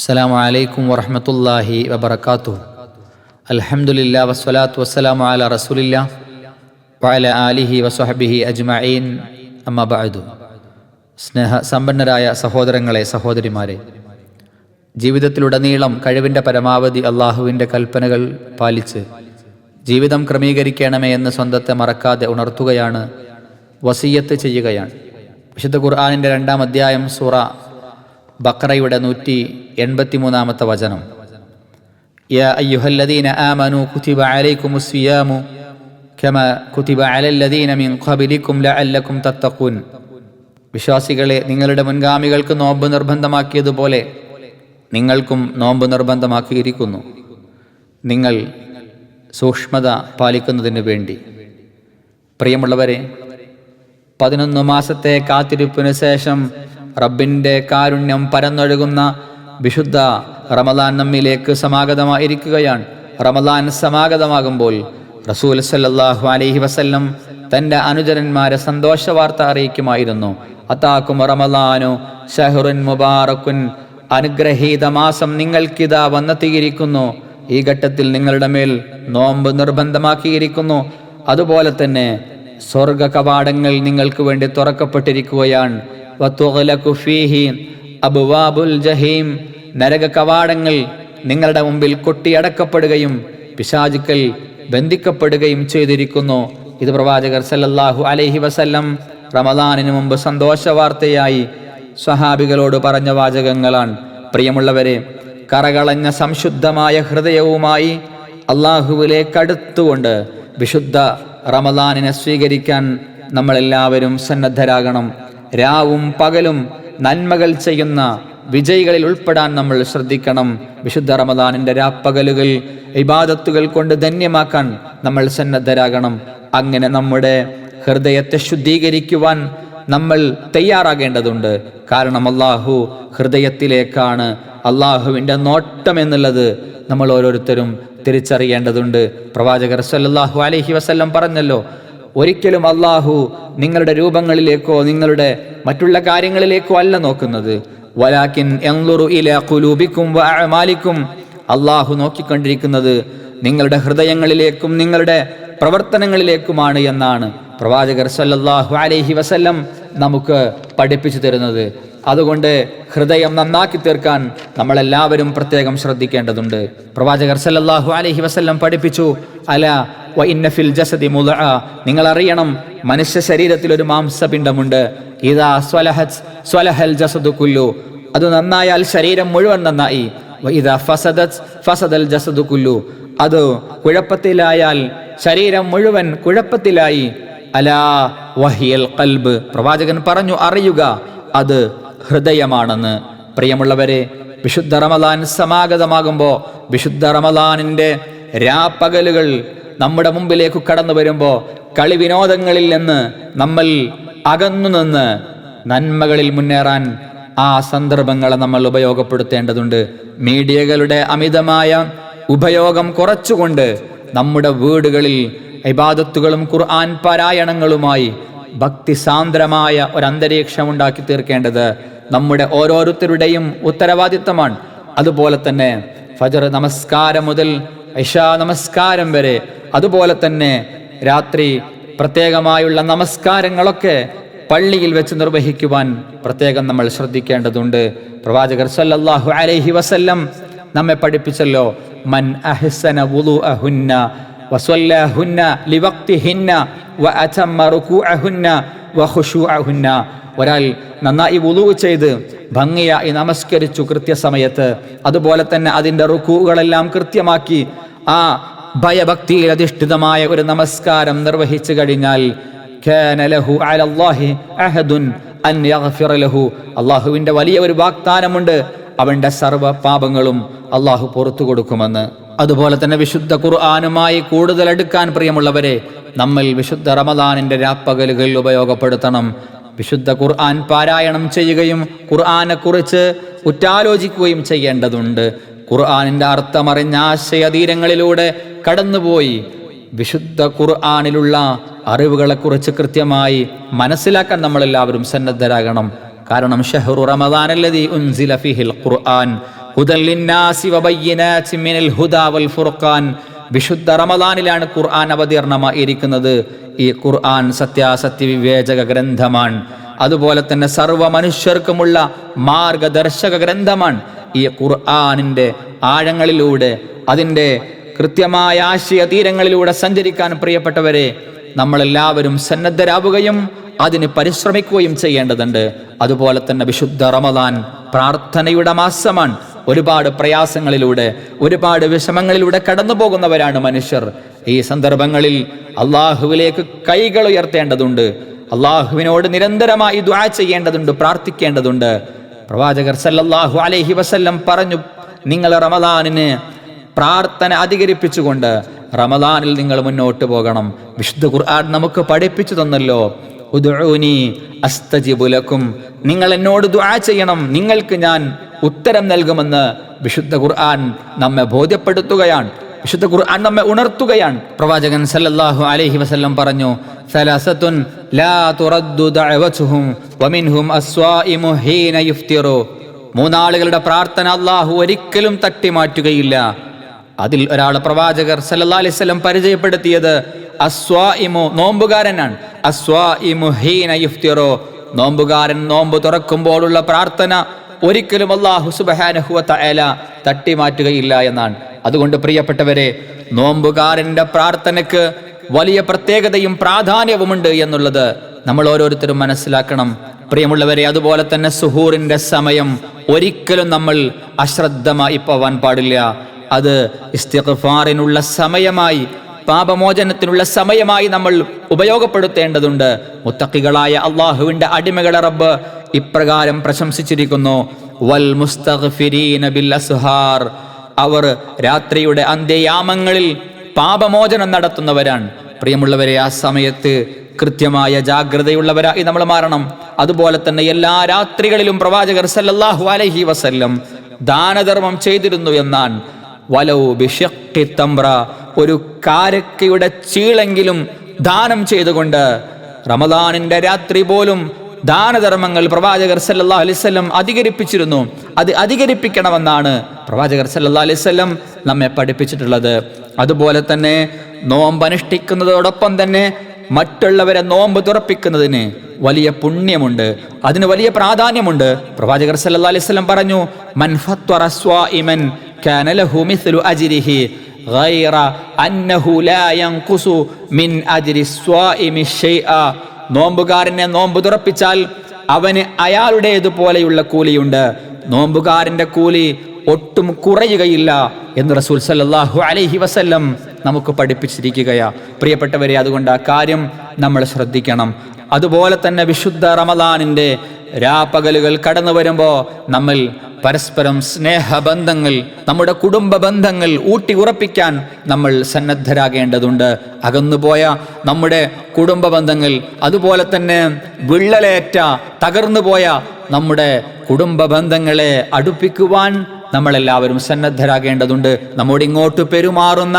അസ്സലാമു അലൈക്കും വറഹമത്തല്ലാഹി വബർക്കാത്തു അലഹമുല്ല വസ്സലാത്തു വസ്സലാമു അല റസൂലില്ല വഅല ആലിഹി വസ്വഹബിഹി അജ്മഈൻ. അമ്മബഅദു സ്നേഹ സമ്പന്നരായ സഹോദരങ്ങളെ സഹോദരിമാരെ ജീവിതത്തിലുടനീളം കഴിവിന്റെ പരമാവധി അള്ളാഹുവിന്റെ കൽപ്പനകൾ പാലിച്ച് ജീവിതം ക്രമീകരിക്കണമേ എന്ന് സ്വന്തത്തെ മറക്കാതെ ഉണർത്തുകയാണ് വസീയത്ത് ചെയ്യുകയാണ്. വിശുദ്ധ ഖുർആാനിന്റെ രണ്ടാം അധ്യായം സൂറ ബക്രയുടെ നൂറ്റി എൺപത്തി മൂന്നാമത്തെ വചനം. യാ അയ്യുഹല്ലദീന കുതിബ കുതിബ അലല്ലദീന മിൻ വിശ്വാസികളെ നിങ്ങളുടെ മുൻഗാമികൾക്ക് നോമ്പ് നിർബന്ധമാക്കിയതുപോലെ നിങ്ങൾക്കും നോമ്പ് നിർബന്ധമാക്കിയിരിക്കുന്നു. നിങ്ങൾ സൂക്ഷ്മത പാലിക്കുന്നതിന് വേണ്ടി. പ്രിയമുള്ളവരെ പതിനൊന്ന് മാസത്തെ കാത്തിരിപ്പിനു ശേഷം റബ്ബിന്റെ കാരുണ്യം പരന്നൊഴുകുന്ന വിശുദ്ധ റമദാൻ നമ്മിലേക്ക് സമാഗതമായിരിക്കുകയാണ്. റമദാൻ സമാഗതമാകുമ്പോൾ റസൂൽ സല്ലാഹു അലൈഹി വസല്ലം തന്റെ അനുചരന്മാരെ സന്തോഷ വാർത്ത അറിയിക്കുമായിരുന്നു. അത്താക്കും റമദാനു ഷഹറുൻ മുബാറക്കുൻ അനുഗ്രഹീത മാസം നിങ്ങൾക്കിതാ വന്നെത്തിയിരിക്കുന്നു. ഈ ഘട്ടത്തിൽ നിങ്ങളുടെ മേൽ നോമ്പ് നിർബന്ധമാക്കിയിരിക്കുന്നു. അതുപോലെ തന്നെ സ്വർഗ കവാടങ്ങൾ നിങ്ങൾക്ക് വേണ്ടി തുറക്കപ്പെട്ടിരിക്കുകയാണ്. അബ്വാബുൽ ജഹീം. നരക കവാടങ്ങൾ നിങ്ങളുടെ മുമ്പിൽ കൊട്ടിയടക്കപ്പെടുകയും പിശാചുക്കൾ ബന്ധിക്കപ്പെടുകയും ചെയ്തിരിക്കുന്നു. ഇത് പ്രവാചകർ സല്ലല്ലാഹു അലൈഹി വസല്ലം റമദാനിന് മുമ്പ് സന്തോഷ വാർത്തയായി സ്വഹാബികളോട് പറഞ്ഞ വാചകങ്ങളാണ്. പ്രിയമുള്ളവരെ കറകളഞ്ഞ സംശുദ്ധമായ ഹൃദയവുമായി അള്ളാഹുവിലേക്ക് അടുത്തുകൊണ്ട് വിശുദ്ധ റമദാനിനെ സ്വീകരിക്കാൻ നമ്മളെല്ലാവരും സന്നദ്ധരാകണം. രാവും പകലും നന്മകൾ ചെയ്യുന്ന വിജയികളിൽ ഉൾപ്പെടാൻ നമ്മൾ ശ്രദ്ധിക്കണം. വിശുദ്ധ റമദാനിന്റെ രാപ്പകലുകൾ ഇബാദത്തുകൾ കൊണ്ട് ധന്യമാക്കാൻ നമ്മൾ സന്നദ്ധരാകണം. അങ്ങനെ നമ്മുടെ ഹൃദയത്തെ ശുദ്ധീകരിക്കുവാൻ നമ്മൾ തയ്യാറാകേണ്ടതുണ്ട്. കാരണം അള്ളാഹു ഹൃദയത്തിലേക്കാണ് അള്ളാഹുവിന്റെ നോട്ടം എന്നുള്ളത് നമ്മൾ ഓരോരുത്തരും തിരിച്ചറിയേണ്ടതുണ്ട്. പ്രവാചകർ സല്ലാഹു അലഹി വസല്ലം പറഞ്ഞല്ലോ ഒരിക്കലും അള്ളാഹു നിങ്ങളുടെ രൂപങ്ങളിലേക്കോ നിങ്ങളുടെ മറ്റുള്ള കാര്യങ്ങളിലേക്കോ അല്ല നോക്കുന്നത്. വലാക്കിൻ എൻലുറു മാലിക്കും അള്ളാഹു നോക്കിക്കൊണ്ടിരിക്കുന്നത് നിങ്ങളുടെ ഹൃദയങ്ങളിലേക്കും നിങ്ങളുടെ പ്രവർത്തനങ്ങളിലേക്കുമാണ് എന്നാണ് പ്രവാചകർ സല്ലല്ലാഹു അലൈഹി വസല്ലം നമുക്ക് പഠിപ്പിച്ചു തരുന്നത്. അതുകൊണ്ട് ഹൃദയം നന്നാക്കി തീർക്കാൻ നമ്മളെല്ലാവരും പ്രത്യേകം ശ്രദ്ധിക്കേണ്ടതുണ്ട്. പ്രവാചകർ സല്ലല്ലാഹു അലൈഹി വസല്ലം പഠിപ്പിച്ചു അല ഇന്നഫിൽ ജസദി മുദ നിങ്ങൾ അറിയണം മനുഷ്യ ശരീരത്തിൽ ഒരു മാംസപിണ്ഡമുണ്ട്. ഇതാ സ്വലഹത് സ്വലഹൽ ജസദു കുല്ലു. അത് നന്നായാൽ ശരീരം മുഴുവൻ നന്നായി. ഇതാ ഫസദത് ഫസദൽ ജസദു കുല്ലു. അത് കുഴപ്പത്തിലായാൽ ശരീരം മുഴുവൻ കുഴപ്പത്തിലായി. അലാ വഹിയൽ കൽബ് പ്രവാചകൻ പറഞ്ഞു അറിയുക അത് ഹൃദയമാണെന്ന്. പ്രിയമുള്ളവരെ വിശുദ്ധ റമദാൻ സമാഗതമാകുമ്പോൾ വിശുദ്ധ റമദാനിന്റെ രാപ്പകലുകൾ നമ്മുടെ മുമ്പിലേക്ക് കടന്നു വരുമ്പോൾ കളി വിനോദങ്ങളിൽ നിന്ന് നമ്മൾ അകന്നു നിന്ന് നന്മകളിൽ മുന്നേറാൻ ആ സന്ദർഭങ്ങളെ നമ്മൾ ഉപയോഗപ്പെടുത്തേണ്ടതുണ്ട്. മീഡിയകളുടെ അമിതമായ ഉപയോഗം കുറച്ചുകൊണ്ട് നമ്മുടെ വീടുകളിൽ ഇബാദത്തുകളും ഖുർആൻ പാരായണങ്ങളുമായി ഭക്തിസാന്ദ്രമായ ഒരു അന്തരീക്ഷം ഉണ്ടാക്കി തീർക്കേണ്ടത് നമ്മുടെ ഓരോരുത്തരുടെയും ഉത്തരവാദിത്തമാണ്. അതുപോലെ തന്നെ ഫജർ നമസ്കാരം മുതൽ ഇഷാ നമസ്കാരം വരെ. അതുപോലെ തന്നെ രാത്രി പ്രത്യേകമായുള്ള നമസ്കാരങ്ങളൊക്കെ പള്ളിയിൽ വെച്ച് നിർവഹിക്കുവാൻ പ്രത്യേകം നമ്മൾ ശ്രദ്ധിക്കേണ്ടതുണ്ട്. പ്രവാചകർ സല്ലല്ലാഹു അലൈഹി വസല്ലം നമ്മെ പഠിപ്പിച്ചല്ലോ മൻ അഹ്സന വുളുഅഹുന്ന വസ്വല്ലഹുന്ന ലിവക്തിഹിന്ന വഅതമ്മ റുകൂഅഹുന്ന ഒരാൾ നന്നായി വുളു ചെയ്ത് ഭംഗിയായി നമസ്കരിച്ചു കൃത്യസമയത്ത്. അതുപോലെ തന്നെ അതിന്റെ റുക്കുകളെല്ലാം കൃത്യമാക്കി ആ ഭയഭക്തിയിൽ അധിഷ്ഠിതമായ ഒരു നമസ്കാരം നിർവഹിച്ചു കഴിഞ്ഞാൽ അള്ളാഹുവിന്റെ വലിയ ഒരു വാഗ്ദാനമുണ്ട്. അവന്റെ സർവ പാപങ്ങളും അള്ളാഹു പുറത്തു കൊടുക്കുമെന്ന്. അതുപോലെ തന്നെ വിശുദ്ധ ഖുർആാനുമായി കൂടുതൽ എടുക്കാൻ പ്രിയമുള്ളവരെ നമ്മൾ വിശുദ്ധ റമദാനിന്റെ രാപ്പകലുകൾ ഉപയോഗപ്പെടുത്തണം. വിശുദ്ധ ഖുർആൻ പാരായണം ചെയ്യുകയും ഖുർആനെ കുറിച്ച് ഉറ്റാലോചിക്കുകയും ചെയ്യേണ്ടതുണ്ട്. ഖുർആാനിന്റെ അർത്ഥമറിഞ്ഞ ആശയതീരങ്ങളിലൂടെ കടന്നുപോയി വിശുദ്ധ ഖുർആാനിലുള്ള അറിവുകളെക്കുറിച്ച് കൃത്യമായി മനസ്സിലാക്കാൻ നമ്മളെല്ലാവരും സന്നദ്ധരാകണം. കാരണം ഷഹ്റു റമദാൻ ഉൻസില ഫീഹിൽ ഖുർആൻ. ഹുദൽ ലിന്നാസി മിനൽ ഹുദാ വൽ ഫുർഖാൻ. വിശുദ്ധ റമദാനിലാണ് ഖുർആൻ അവതീർണമായിരിക്കുന്നത്. ഈ ഖുർആൻ സത്യാസത്യ വിവേചക ഗ്രന്ഥമാണ്. അതുപോലെ തന്നെ സർവ മനുഷ്യർക്കുമുള്ള മാർഗദർശക ഗ്രന്ഥമാണ് ഈ ഖുർആാനിന്റെ ആഴങ്ങളിലൂടെ അതിന്റെ കൃത്യമായ ആശയ തീരങ്ങളിലൂടെ സഞ്ചരിക്കാൻ പ്രിയപ്പെട്ടവരെ നമ്മളെല്ലാവരും സന്നദ്ധരാവുകയും അതിന് പരിശ്രമിക്കുകയും ചെയ്യേണ്ടതുണ്ട്. അതുപോലെ തന്നെ വിശുദ്ധ റമദാൻ പ്രാർത്ഥനയുടെ മാസമാണ്. ഒരുപാട് പ്രയാസങ്ങളിലൂടെ ഒരുപാട് വിഷമങ്ങളിലൂടെ കടന്നു പോകുന്നവരാണ് മനുഷ്യർ. ഈ സന്ദർഭങ്ങളിൽ അള്ളാഹുവിലേക്ക് കൈകൾ ഉയർത്തേണ്ടതുണ്ട്. അള്ളാഹുവിനോട് നിരന്തരമായി ദുആ ചെയ്യേണ്ടതുണ്ട് പ്രാർത്ഥിക്കേണ്ടതുണ്ട്. പ്രവാചകർ സല്ലല്ലാഹു അലൈഹി വസല്ലം പറഞ്ഞു നിങ്ങൾ റമദാനിന് പ്രാർത്ഥന അധികരിപ്പിച്ചുകൊണ്ട് റമദാനിൽ നിങ്ങൾ മുന്നോട്ട് പോകണം. വിശുദ്ധ ഖുർആൻ നമുക്ക് പഠിപ്പിച്ചു തന്നല്ലോ. ഉദ്ഉനി അസ്തജിബുലക്കും നിങ്ങൾ എന്നോട് ദുആ ചെയ്യണം. നിങ്ങൾക്ക് ഞാൻ ഉത്തരം നൽകുമെന്ന് വിശുദ്ധ ഖുർആൻ നമ്മെ ബോധ്യപ്പെടുത്തുകയാണ്. വിശുദ്ധ ഖുർആൻ നമ്മെ ഉണർത്തുകയാണ്. പ്രവാചകൻ സല്ലല്ലാഹു അലൈഹി വസല്ലം പറഞ്ഞു സലാസത്തുൻ ലാ തുറദ്ദു ദഅവതുഹും വമിൻഹും അസ്വാഇമു ഹീന യുഫ്തിറു. മൂന്നാളുകളുടെ പ്രാർത്ഥന അല്ലാഹു ഒരിക്കലും തട്ടിമാറ്റുകയില്ല. അതിൽ ഒരാൾ പ്രവാചകർ സല്ലല്ലാഹി അലൈഹി വസല്ലം പരിചയപ്പെടുത്തിയത് അസ്വാഇമു നോമ്പുകാരനാണ്. നോമ്പുകാരൻ നോമ്പ് തുറക്കുമ്പോഴുള്ള പ്രാർത്ഥന ഒരിക്കലും അള്ളാഹു സുബ്ഹാനഹു വ തആല തട്ടിമാറ്റുകയില്ല എന്നാണ്. അതുകൊണ്ട് പ്രിയപ്പെട്ടവരെ നോമ്പുകാരന്റെ പ്രാർത്ഥനയ്ക്ക് വലിയ പ്രത്യേകതയും പ്രാധാന്യവുമുണ്ട് എന്നുള്ളത് നമ്മൾ ഓരോരുത്തരും മനസ്സിലാക്കണം. പ്രിയമുള്ളവരെ അതുപോലെ തന്നെ സുഹൂറിന്റെ സമയം ഒരിക്കലും നമ്മൾ അശ്രദ്ധമായി പോവാൻ പാടില്ല. അത് ഇസ്തിഫാറിനുള്ള സമയമായി പാപമോചനത്തിനുള്ള സമയമായി നമ്മൾ ഉപയോഗപ്പെടുത്തേണ്ടതുണ്ട്. മുത്തക്കികളായ അള്ളാഹുവിന്റെ അടിമകളെ റബ്ബ് ഇപ്രകാരം പ്രശംസിച്ചിരിക്കുന്നു. വൽ മുസ്തഗ്ഫിരീന ബിൽ അസ്ഹാർ. അവർ രാത്രിയുടെ അന്ത്യയാമങ്ങളിൽ പാപമോചനം നടത്തുന്നവരാണ്. പ്രിയമുള്ളവരെ ആ സമയത്ത് കൃത്യമായ ജാഗ്രതയുള്ളവരായി നമ്മൾ മാറണം. അതുപോലെ തന്നെ എല്ലാ രാത്രികളിലും പ്രവാചകർ സല്ലല്ലാഹു അലൈഹി വസല്ലം ദാനധർമ്മം ചെയ്തിരുന്നു എന്നാണ്. വലൗ ബിഷക്കി തംറ. ഒരു കാരക്കയുടെ ചീളെങ്കിലും ദാനം ചെയ്തുകൊണ്ട് റമദാനിന്റെ രാത്രി പോലും ദാനധർമ്മങ്ങൾ പ്രവാചകർ സല്ലാ അലൈഹി വസല്ലം അധികരിപ്പിച്ചിരുന്നു. അത് അധികരിപ്പിക്കണമെന്നാണ് പ്രവാചകർ സല്ലാ അലിസ്വല്ലം നമ്മെ പഠിപ്പിച്ചിട്ടുള്ളത്. അതുപോലെ തന്നെ നോമ്പ് അനുഷ്ഠിക്കുന്നതോടൊപ്പം തന്നെ മറ്റുള്ളവരെ നോമ്പ് തുറപ്പിക്കുന്നതിന് വലിയ പുണ്യമുണ്ട്. അതിന് വലിയ പ്രാധാന്യമുണ്ട്. പ്രവാചകർ സല്ലാ അലിസ്വല്ലം പറഞ്ഞു മൻഫത്വറസ്വാ ഫത്വറ സ്വാഇമൻ കാന ലഹു മിസ്ലു അജ്രിഹി ഗൈറ അന്നഹു ലാ من മിൻ الصائم الشيء. നോമ്പുകാരനെ നോമ്പ് തുറപ്പിച്ചാൽ അവന് അയാളുടേതുപോലെയുള്ള കൂലിയുണ്ട്. നോമ്പുകാരന്റെ കൂലി ഒട്ടും കുറയുകയില്ല എന്ന് റസൂൽ സല്ലല്ലാഹു അലൈഹി വസല്ലം നമുക്ക് പഠിപ്പിച്ചിരിക്കുകയാ. പ്രിയപ്പെട്ടവരെ അതുകൊണ്ട് ആ കാര്യം നമ്മൾ ശ്രദ്ധിക്കണം. അതുപോലെ തന്നെ വിശുദ്ധ റമദാനിന്റെ രാപ്പകലുകൾ കടന്നു വരുമ്പോൾ നമ്മൾ പരസ്പരം സ്നേഹബന്ധങ്ങൾ നമ്മുടെ കുടുംബ ബന്ധങ്ങൾ ഊട്ടി ഉറപ്പിക്കാൻ നമ്മൾ സന്നദ്ധരാകേണ്ടതുണ്ട്. അകന്നുപോയ നമ്മുടെ കുടുംബ ബന്ധങ്ങൾ അതുപോലെ തന്നെ വിള്ളലേറ്റ തകർന്നുപോയ നമ്മുടെ കുടുംബ ബന്ധങ്ങളെ അടുപ്പിക്കുവാൻ നമ്മളെല്ലാവരും സന്നദ്ധരാകേണ്ടതുണ്ട്. നമ്മോട് ഇങ്ങോട്ട് പെരുമാറുന്ന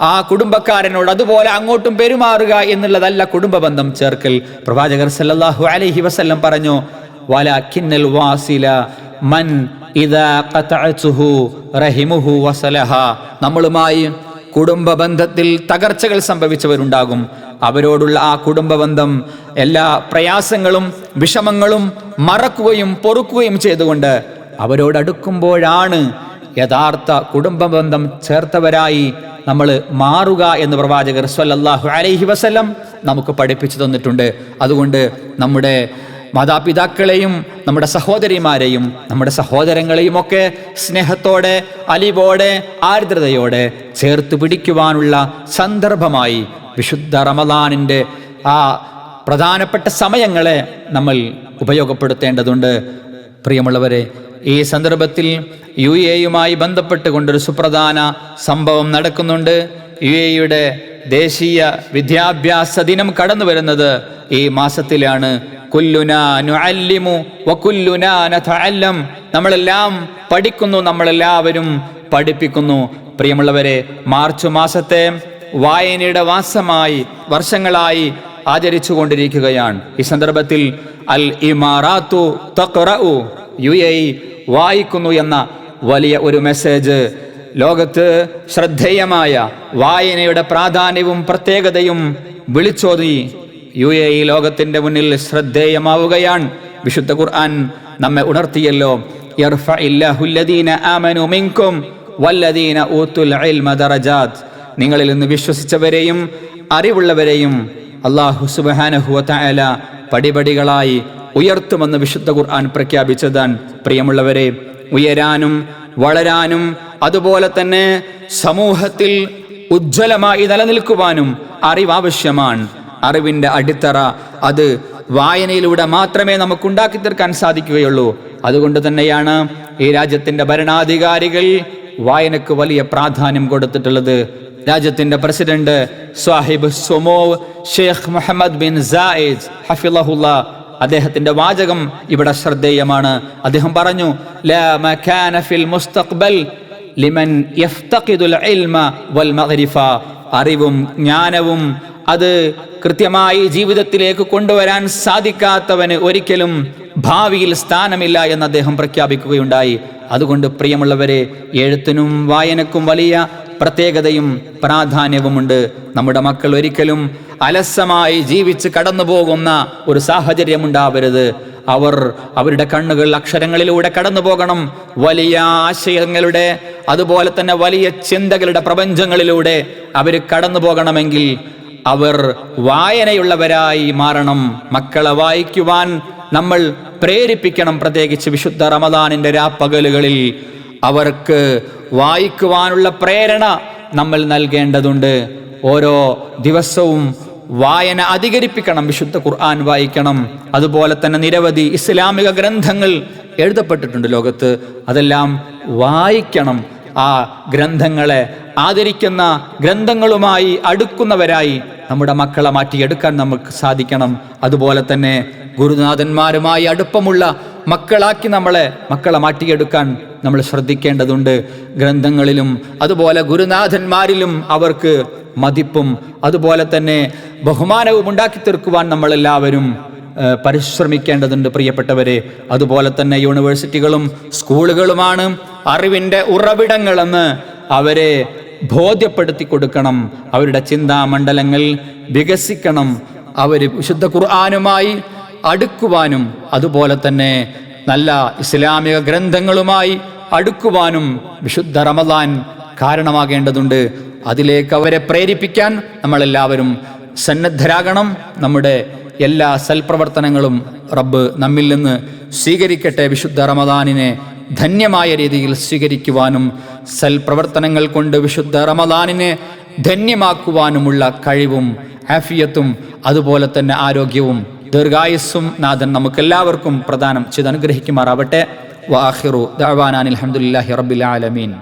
ആ കുടുംബക്കാരനോട് അതുപോലെ അങ്ങോട്ടും പെരുമാറുക എന്നുള്ളതല്ല കുടുംബ ബന്ധം ചേർക്കൽ. പ്രവാചകർ സല്ലാഹു അലഹി വസ്ല്ലം പറഞ്ഞു വലാകിന്നൽ വാസില മൻ നമ്മളുമായി കുടുംബ ബന്ധത്തിൽ തകർച്ചകൾ സംഭവിച്ചവരുണ്ടാകും. അവരോടുള്ള ആ കുടുംബ ബന്ധം എല്ലാ പ്രയാസങ്ങളും വിഷമങ്ങളും മറക്കുകയും പൊറുക്കുകയും ചെയ്തുകൊണ്ട് അവരോടടുക്കുമ്പോഴാണ് യഥാർത്ഥ കുടുംബ ബന്ധം ചേർത്തവരായി നമ്മൾ മാറുക എന്ന് പ്രവാചകർ സ്വല്ലല്ലാഹു അലൈഹി വസല്ലം നമുക്ക് പഠിപ്പിച്ചു തന്നിട്ടുണ്ട്. അതുകൊണ്ട് നമ്മുടെ മാതാപിതാക്കളെയും നമ്മുടെ സഹോദരിമാരെയും നമ്മുടെ സഹോദരങ്ങളെയും ഒക്കെ സ്നേഹത്തോടെ അലിവോടെ ആർദ്രതയോടെ ചേർത്ത് പിടിക്കുവാനുള്ള സന്ദർഭമായി വിശുദ്ധ റമദാനിന്റെ ആ പ്രധാനപ്പെട്ട സമയങ്ങളെ നമ്മൾ ഉപയോഗപ്പെടുത്തേണ്ടതുണ്ട്. പ്രിയമുള്ളവരെ ഈ സന്ദർഭത്തിൽ യു എയുമായി ബന്ധപ്പെട്ടുകൊണ്ടൊരു സുപ്രധാന സംഭവം നടക്കുന്നുണ്ട്. യു എയുടെ ദേശീയ വിദ്യാഭ്യാസ ദിനം കടന്നു വരുന്നത് ഈ മാസത്തിലാണ്. നമ്മളെല്ലാം പഠിക്കുന്നു നമ്മളെല്ലാവരും പഠിപ്പിക്കുന്നു. പ്രിയമുള്ളവരെ മാർച്ച് മാസത്തെ വായനയുടെ മാസമായി വർഷങ്ങളായി ആചരിച്ചു കൊണ്ടിരിക്കുകയാണ് ഈ സന്ദർഭത്തിൽ അൽ ഇമാറാത്തു തഖ്റഉ. യു എ വായിക്കുന്നു എന്ന വലിയ ഒരു മെസ്സേജ്. ലോകത്ത് ശ്രദ്ധേയമായ വായനയുടെ പ്രാധാന്യവും പ്രത്യേകതയും വിളിച്ചോതി യു എ ഇ ലോകത്തിന്റെ മുന്നിൽ ശ്രദ്ധേയമാവുകയാണ്. വിശുദ്ധ ഖുർആൻ നമ്മെ ഉണർത്തിയല്ലോ. വല്ലദീന ഇൽമ നിങ്ങളിൽ നിന്ന് വിശ്വസിച്ചവരെയും അറിവുള്ളവരെയും അള്ളാഹു സുബ്ഹാനഹു വതആല പടിപടികളായി ഉയർത്തുമെന്ന് വിശുദ്ധ ഖുർആൻ പ്രഖ്യാപിച്ചതാണ് പ്രിയമുള്ളവരെ ഉയരാനും വളരാനും അതുപോലെ തന്നെ സമൂഹത്തിൽ ഉജ്ജ്വലമായി നിലനിൽക്കുവാനും അറിവ് ആവശ്യമാണ് അറിവിന്റെ അടിത്തറ അത് വായനയിലൂടെ മാത്രമേ നമുക്ക് ഉണ്ടാക്കി തീർക്കാൻ സാധിക്കുകയുള്ളൂ. അതുകൊണ്ട് തന്നെയാണ് ഈ രാജ്യത്തിന്റെ ഭരണാധികാരികൾ വായനക്ക് വലിയ പ്രാധാന്യം കൊടുത്തിട്ടുള്ളത്. രാജ്യത്തിന്റെ പ്രസിഡന്റ് സാഹിബ് സുമോവ് ഷെയ്ഖ് മുഹമ്മദ് ബിൻ സായിദ് ഹഫിളഹുല്ല അദ്ദേഹത്തിന്റെ വാചകം ഇവിടെ ശ്രദ്ധേയമാണ്. അദ്ദേഹം പറഞ്ഞു ലിമൻ അറിവും ജ്ഞാനവും അത് കൃത്യമായി ജീവിതത്തിലേക്ക് കൊണ്ടുവരാൻ സാധിക്കാത്തവന് ഒരിക്കലും ഭാവിയിൽ സ്ഥാനമില്ല എന്ന് അദ്ദേഹം പ്രഖ്യാപിക്കുകയുണ്ടായി. അതുകൊണ്ട് പ്രിയമുള്ളവരെ എഴുത്തിനും വായനക്കും വലിയ പ്രത്യേകതയും പ്രാധാന്യവുമുണ്ട്. നമ്മുടെ മക്കൾ ഒരിക്കലും അലസമായി ജീവിച്ച് കടന്നു പോകുന്ന ഒരു സാഹചര്യം ഉണ്ടാവരുത് അവർ അവരുടെ കണ്ണുകൾ അക്ഷരങ്ങളിലൂടെ കടന്നു പോകണം വലിയ ആശയങ്ങളുടെ അതുപോലെ തന്നെ വലിയ ചിന്തകളുടെ പ്രപഞ്ചങ്ങളിലൂടെ അവർ കടന്നു പോകണമെങ്കിൽ അവർ വായനയുള്ളവരായി മാറണം. മക്കളെ വായിക്കുവാൻ നമ്മൾ പ്രേരിപ്പിക്കണം പ്രത്യേകിച്ച് വിശുദ്ധ റമദാനിന്റെ രാപ്പകലുകളിൽ. അവർക്ക് വായിക്കുവാനുള്ള പ്രേരണ നമ്മൾ നൽകേണ്ടതുണ്ട്. ഓരോ ദിവസവും വായന അധികരിപ്പിക്കണം വിശുദ്ധ ഖുർആൻ വായിക്കണം. അതുപോലെ തന്നെ നിരവധി ഇസ്ലാമിക ഗ്രന്ഥങ്ങൾ എഴുതപ്പെട്ടിട്ടുണ്ട് ലോകത്ത്. അതെല്ലാം വായിക്കണം. ആ ഗ്രന്ഥങ്ങളെ ആദരിക്കുന്ന ഗ്രന്ഥങ്ങളുമായി അടുക്കുന്നവരായി നമ്മുടെ മക്കളെ മാറ്റിയെടുക്കാൻ നമുക്ക് സാധിക്കണം. അതുപോലെ തന്നെ ഗുരുനാഥന്മാരുമായി അടുപ്പമുള്ള മക്കളാക്കി നമ്മളെ മക്കളെ മാറ്റിയെടുക്കാൻ നമ്മൾ ശ്രദ്ധിക്കേണ്ടതുണ്ട്. ഗ്രന്ഥങ്ങളിലും അതുപോലെ ഗുരുനാഥന്മാരിലും അവർക്ക് മതിപ്പും അതുപോലെ തന്നെ ബഹുമാനവും ഉണ്ടാക്കി തീർക്കുവാൻ നമ്മളെല്ലാവരും പരിശ്രമിക്കേണ്ടതുണ്ട് പ്രിയപ്പെട്ടവരെ. അതുപോലെ തന്നെ യൂണിവേഴ്സിറ്റികളും സ്കൂളുകളുമാണ് അറിവിന്റെ ഉറവിടങ്ങളെന്ന് അവരെ ബോധ്യപ്പെടുത്തി കൊടുക്കണം. അവരുടെ ചിന്താമണ്ഡലങ്ങൾ വികസിക്കണം. അവർ വിശുദ്ധ ഖുർആാനുമായി അടുക്കുവാനും അതുപോലെ തന്നെ നല്ല ഇസ്ലാമിക ഗ്രന്ഥങ്ങളുമായി അടുക്കുവാനും വിശുദ്ധ റമദാൻ കാരണമാകേണ്ടതുണ്ട്. അതിലേക്ക് അവരെ പ്രേരിപ്പിക്കാൻ നമ്മളെല്ലാവരും സന്നദ്ധരാകണം. നമ്മുടെ എല്ലാ സൽപ്രവർത്തനങ്ങളും റബ്ബ് നമ്മിൽ നിന്ന് സ്വീകരിക്കട്ടെ. വിശുദ്ധ റമദാനിനെ ധന്യമായ രീതിയിൽ സ്വീകരിക്കുവാനും സൽപ്രവർത്തനങ്ങൾ കൊണ്ട് വിശുദ്ധ റമദാനിനെ ധന്യമാക്കുവാനുമുള്ള കഴിവും ആഫിയത്തും അതുപോലെ തന്നെ ആരോഗ്യവും ദീർഘായുസ്സും നാഥൻ നമുക്കെല്ലാവർക്കും പ്രദാനം ചെയ്ത് അനുഗ്രഹിക്കുമാറാവട്ടെ. വാഹിറു ദാവാനാൻ അൽഹംദുലില്ലാഹി റബ്ബിൽ ആലമീൻ.